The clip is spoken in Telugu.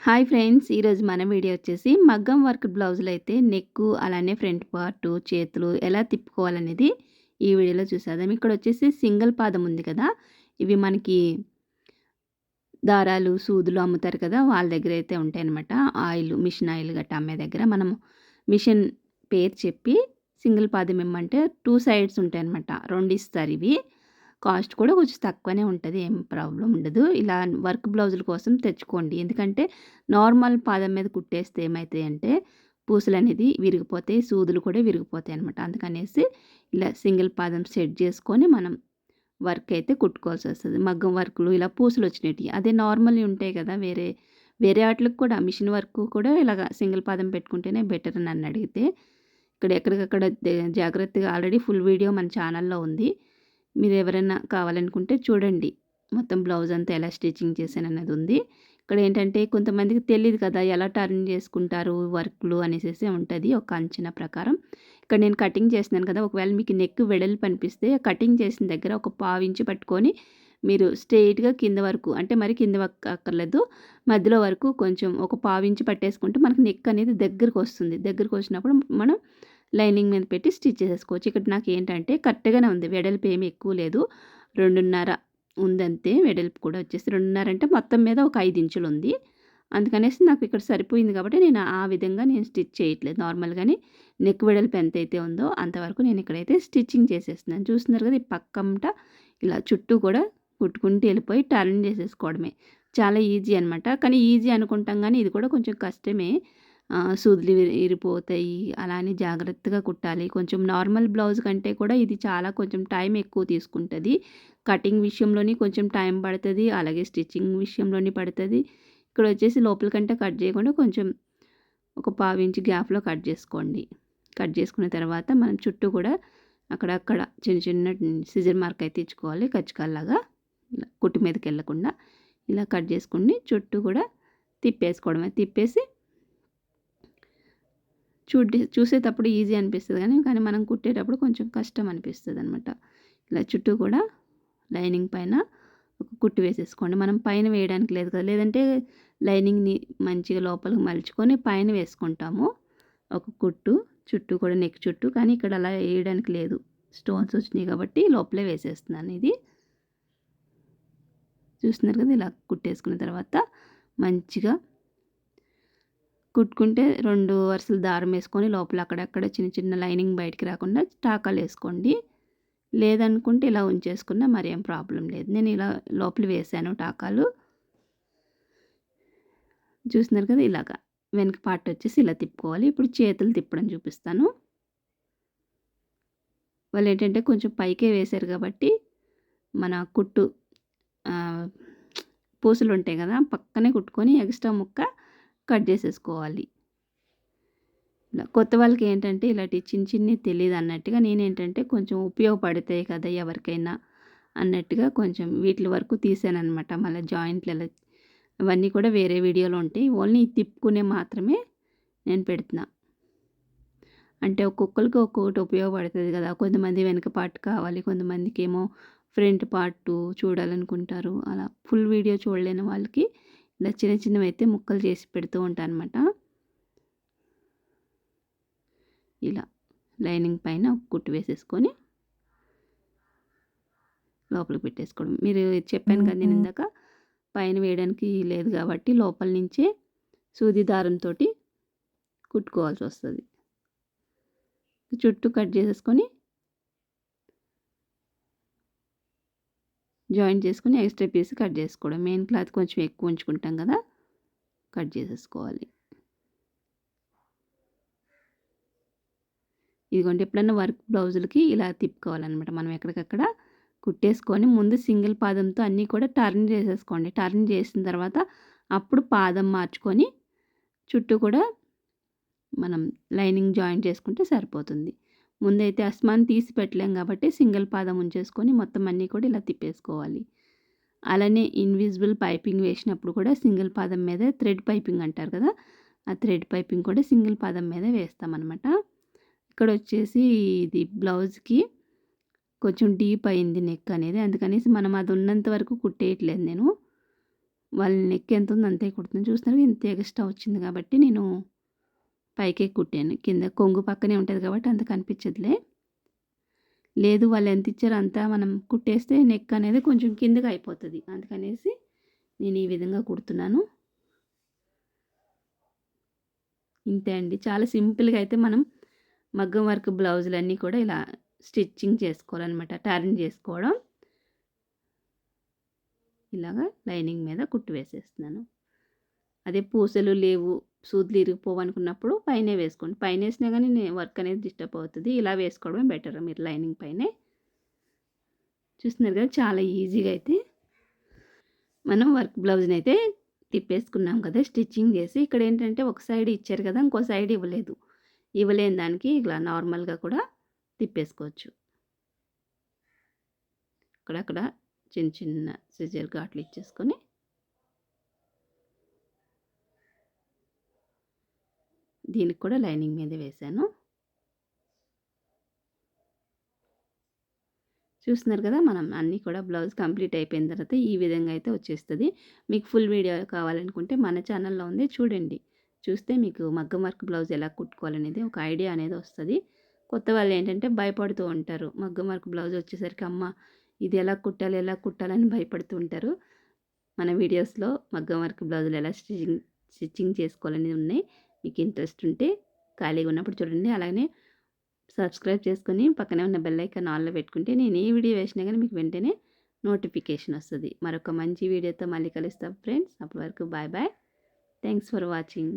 Hi friends! ఈరోజు మన వీడియో వచ్చేసి మగ్గం వర్క్ బ్లౌజులు అయితే నెక్కు, అలానే ఫ్రంట్ పార్టు, చేతులు ఎలా తిప్పుకోవాలనేది ఈ వీడియోలో చూసేద్దాం. ఇక్కడొచ్చేసి సింగిల్ పాదం ఉంది కదా! ఇవి మనకి దారాలు, సూదులు అమ్ముతారు కదా! వాళ్ళ దగ్గర అయితే ఉంటాయి అనమాట ఆయిల్, మిషన్ ఆయిల్ గట్ట అమ్మే దగ్గర. మనం మిషన్ పేరు చెప్పి సింగిల్ పాదం ఇమ్మంటే టూ సైడ్స్ ఉంటాయన్నమాట రెండు ఇస్తారు ఇవి కాస్ట్ కూడా కొంచెం తక్కువనే ఉంటుంది ఏం ప్రాబ్లం ఉండదు. ఇలా వర్క్ బ్లౌజుల కోసం తెచ్చుకోండి. ఎందుకంటే నార్మల్ పాదం మీద కుట్టేస్తే ఏమవుతాయంటే పూసలు అనేది విరిగిపోతాయి. సూదులు కూడా విరిగిపోతాయి అనమాట అందుకనేసి ఇలా సింగిల్ పాదం సెట్ చేసుకొని మనం వర్క్ అయితే కుట్టుకోవాల్సి వస్తుంది మగ్గం వర్కులు ఇలా పూసలు వచ్చినట్టు అదే నార్మల్‌వి ఉంటాయి కదా! వేరే వేరే వాటికి కూడా మిషన్ వర్క్ కూడా ఇలాగ సింగిల్ పాదం పెట్టుకుంటేనే బెటర్ నన్నడిగితే. ఇక్కడ ఎక్కడికక్కడ జాగ్రత్తగా ఆల్రెడీ ఫుల్ వీడియో మన ఛానల్‌లో ఉంది. మీరు ఎవరైనా కావాలనుకుంటే చూడండి. మొత్తం బ్లౌజ్ అంతా ఎలా స్టిచ్చింగ్ చేశానన్నది ఉంది. ఇక్కడ ఏంటంటే కొంతమందికి తెలియదు కదా! ఎలా టర్న్ చేసుకుంటారు వర్క్‌లు అనేసి ఉంటుంది ఒక అంచనా ప్రకారం. ఇక్కడ నేను కటింగ్ చేస్తున్నాను కదా! ఒకవేళ మీకు నెక్ వెడల్పు అనిపిస్తే కటింగ్ చేసిన దగ్గర ఒక పావించి పట్టుకొని మీరు స్ట్రెయిట్‌గా కింద వరకు అంటే మరి కింద వరకు అక్కర్లేదు. మధ్యలో వరకు కొంచెం ఒక పావించి పట్టేసుకుంటే మనకు నెక్ అనేది దగ్గరకు వస్తుంది దగ్గరకు వచ్చినప్పుడు మనం లైనింగ్ మీద పెట్టి స్టిచ్ చేసేసుకోవచ్చు. ఇక్కడ నాకేంటంటే కరెక్ట్‌గానే ఉంది. వెడల్పు ఏమి ఎక్కువ లేదు. 2:30 ఉందంతే. వెడల్పు కూడా వచ్చేసి 2:30 అంటే మొత్తం మీద ఒక ఐదు ఇంచులు ఉంది అందుకనేసి నాకు ఇక్కడ సరిపోయింది కాబట్టి నేను ఆ విధంగా నేను స్టిచ్ చేయట్లేదు. నార్మల్‌గానే నెక్ వెడల్పు ఎంతైతే ఉందో అంతవరకు నేను ఇక్కడైతే స్టిచ్చింగ్ చేసేస్తున్నాను. చూస్తున్నారు కదా! ఈ పక్కంట ఇలా చుట్టూ కూడా కుట్టుకుంటూ వెళ్ళిపోయి టర్న్ చేసేసుకోవడమే. చాలా ఈజీ అనమాట. కానీ ఈజీ అనుకుంటాం కానీ ఇది కూడా కొంచెం కష్టమే. సూదులు విరి అలానే జాగ్రత్తగా కుట్టాలి. కొంచెం నార్మల్ బ్లౌజ్ కంటే కూడా ఇది చాలా కొంచెం టైం ఎక్కువ తీసుకుంటుంది కటింగ్ విషయంలోని కొంచెం టైం పడుతుంది అలాగే స్టిచ్చింగ్ విషయంలోని పడుతుంది ఇక్కడ వచ్చేసి లోపల కంటే కట్ చేయకుండా కొంచెం ఒక పావించి గ్యాప్‌లో కట్ చేసుకోండి. కట్ చేసుకున్న తర్వాత మనం చుట్టూ కూడా అక్కడక్కడ చిన్న చిన్న సిజర్ మార్క్ అయితే ఇచ్చుకోవాలి కచ్చికాల్లాగా. ఇలా కుట్టు మీదకెళ్ళకుండా ఇలా కట్ చేసుకుని చుట్టూ కూడా తిప్పేసుకోవడమే. తిప్పేసి చూడే చూసేటప్పుడు ఈజీ అనిపిస్తుంది కానీ కానీ మనం కుట్టేటప్పుడు కొంచెం కష్టం అనిపిస్తుంది అనమాట ఇలా చుట్టూ కూడా లైనింగ్ పైన ఒక కుట్టు వేసేసుకోండి. మనం పైన వేయడానికి లేదు కదా! లేదంటే లైనింగ్‌ని మంచిగా లోపలికి మలుచుకొని పైన వేసుకుంటాము. ఒక కుట్టు చుట్టూ కూడా నెక్ చుట్టూ. కానీ ఇక్కడ అలా వేయడానికి లేదు. స్టోన్స్ వచ్చినాయి కాబట్టి లోపలే వేసేస్తున్నాను ఇది. చూస్తున్నారు కదా! ఇలా కుట్టేసుకున్న తర్వాత మంచిగా కుట్టుకుంటే రెండు వరుసలు దారం వేసుకొని లోపల అక్కడక్కడ చిన్న చిన్న లైనింగ్ బయటికి రాకుండా టాకాలు వేసుకోండి లేదనుకుంటే ఇలా ఉంచేసుకున్నా మరేం ప్రాబ్లం లేదు. నేను ఇలా లోపల వేసాను టాకాలు. చూస్తున్నారు కదా! ఇలాగా. వెనక పార్ట్ వచ్చేసి ఇలా తిప్పుకోవాలి. ఇప్పుడు చేతులు తిప్పడం చూపిస్తాను. వాళ్ళు ఏంటంటే కొంచెం పైకే వేశారు కాబట్టి మన కుట్టు పూసలు ఉంటాయి కదా! పక్కనే కుట్టుకొని ఎక్స్ట్రా ముక్క కట్ చేసేసుకోవాలి. ఇలా కొత్త వాళ్ళకి ఏంటంటే ఇలాంటివి చిన్న తెలియదు అన్నట్టుగా నేనేంటంటే కొంచెం ఉపయోగపడతాయి కదా ఎవరికైనా అన్నట్టుగా కొంచెం వీటి వరకు తీసానమాట మళ్ళీ జాయింట్లు ఎలా అవన్నీ కూడా వేరే వీడియోలో ఉంటాయి. ఓన్లీ తిప్పుకునే మాత్రమే నేను పెడుతున్నా. అంటే ఒక్కొక్కరికి ఒక్కొక్కటి ఉపయోగపడుతుంది కదా! కొంతమంది వెనక పార్ట్ కావాలి. కొంతమందికేమో ఫ్రంట్ పార్టు చూడాలనుకుంటారు. అలా ఫుల్ వీడియో చూడలేని వాళ్ళకి ఇలా చిన్న చిన్నవైతే ముక్కలు చేసి పెడుతూ ఉంటానన్నమాట. ఇలా లైనింగ్ పైన కుట్టు వేసేసుకొని లోపలికి పెట్టేసుకోవడం. మీరు చెప్పాను కదా నేను ఇందాక పైన వేయడానికి లేదు కాబట్టి లోపల నుంచే సూది దారంతోటి కుట్టుకోవాల్సొస్తది. చుట్టూ కట్ చేసేసుకొని జాయింట్ చేసుకొని ఎక్స్ట్రా పీస్ కట్ చేసుకోవడం. మెయిన్ క్లాత్ కొంచెం ఎక్కువ ఉంచుకుంటాం కదా! కట్ చేసేసుకోవాలి. ఇదిగోండి ఎప్పుడన్నా వర్క్ బ్లౌజులకి ఇలా తిప్పుకోవాలన్నమాట మనం ఎక్కడికక్కడ కుట్టేసుకొని ముందు సింగిల్ పాదంతో అన్నీ కూడా టర్న్ చేసేసుకోండి. టర్న్ చేసిన తర్వాత అప్పుడు పాదం మార్చుకొని చుట్టూ కూడా మనం లైనింగ్ జాయింట్ చేసుకుంటే సరిపోతుంది. ముందైతే అస్మాన్ తీసి పెట్టలేం కాబట్టి సింగిల్ పాదం ఉంచేసుకొని మొత్తం అన్నీ కూడా ఇలా తిప్పేసుకోవాలి. అలానే ఇన్విజిబుల్ పైపింగ్ వేసినప్పుడు కూడా సింగిల్ పాదం మీదే థ్రెడ్ పైపింగ్ అంటారు కదా! ఆ థ్రెడ్ పైపింగ్ కూడా సింగిల్ పాదం మీదే ఇక్కడ వచ్చేసి ఇది బ్లౌజ్‌కి కొంచెం డీప్ అయింది నెక్ అనేది. అందుకనేసి మనం అది ఉన్నంత వరకు కుట్టేయట్లేదు నేను. వాళ్ళ నెక్ ఎంత ఉంది అంతే కుడుతున్నాను చూస్తున్నారు ఇంత ఎక్స్ట్రా వచ్చింది కాబట్టి నేను పైకే కుట్టాను. కింద కొంగు పక్కనే ఉంటుంది కాబట్టి అంత కనిపించదులే. లేదు వాళ్ళు ఎంత ఇచ్చారో అంతా మనం కుట్టేస్తే నెక్ అనేది కొంచెం కిందగా అయిపోతుంది. అందుకనేసి నేను ఈ విధంగా కుడుతున్నాను. ఇంతే అండి. చాలా సింపుల్గా అయితే మనం మగ్గం వర్క్ బ్లౌజులన్నీ కూడా ఇలా స్టిచ్చింగ్ చేసుకోవాలన్నమాట. టర్న్ చేసుకోవడం. ఇలాగా లైనింగ్ మీద కుట్టు వేసేస్తున్నాను. అదే పూసలు లేవు. సూదులు ఇరిగిపోవనుకున్నప్పుడు పైనే వేసుకోండి. పైన వేసినా కానీ వర్క్ అనేది డిస్టర్బ్ అవుతుంది. ఇలా వేసుకోవడమే బెటర్ మీరు లైనింగ్ పైనే. చూస్తున్నారు కదా చాలా ఈజీగా అయితే మనం వర్క్ బ్లౌజ్ని అయితే తిప్పేసుకున్నాం కదా స్టిచ్చింగ్ చేసి. ఇక్కడ ఏంటంటే ఒక సైడ్ ఇచ్చారు కదా ఇంకో సైడ్ ఇవ్వలేదు. ఇవ్వలేని దానికి ఇలా నార్మల్గా కూడా తిప్పేసుకోవచ్చు. అక్కడక్కడ చిన్న చిన్న సిజర్ ఘాట్లు ఇచ్చేసుకొని దీనికి కూడా లైనింగ్ మీద వేశాను. చూస్తున్నారు కదా మనం అన్నీ కూడా బ్లౌజ్ కంప్లీట్ అయిపోయిన తర్వాత ఈ విధంగా అయితే వచ్చేస్తుంది. మీకు ఫుల్ వీడియో కావాలనుకుంటే మన ఛానల్లో ఉంది చూడండి. చూస్తే మీకు మగ్గం వర్క్ బ్లౌజ్ ఎలా కుట్టుకోవాలనేది ఒక ఐడియా అనేది వస్తుంది. కొత్త వాళ్ళు ఏంటంటే భయపడుతూ ఉంటారు. మగ్గం వర్క్ బ్లౌజ్ వచ్చేసరికి అమ్మ ఇది ఎలా కుట్టాలి ఎలా కుట్టాలని భయపడుతూ ఉంటారు. మన వీడియోస్లో మగ్గం వర్క్ బ్లౌజులు ఎలా స్టిచ్చింగ్ స్టిచ్చింగ్ చేసుకోవాలనేది ఉన్నాయి. మీకు ఇంట్రెస్ట్ ఉంటే ఖాళీగా ఉన్నప్పుడు చూడండి. అలాగే సబ్స్క్రైబ్ చేసుకొని పక్కనే ఉన్న బెల్ ఐకాన్ ఆన్లో పెట్టుకుంటే నేను ఏ వీడియో వేసినా కానీ మీకు వెంటనే నోటిఫికేషన్ వస్తుంది. మరొక మంచి వీడియోతో మళ్ళీ కలుస్తాం ఫ్రెండ్స్. అప్పటి వరకు bye bye. Thanks for watching.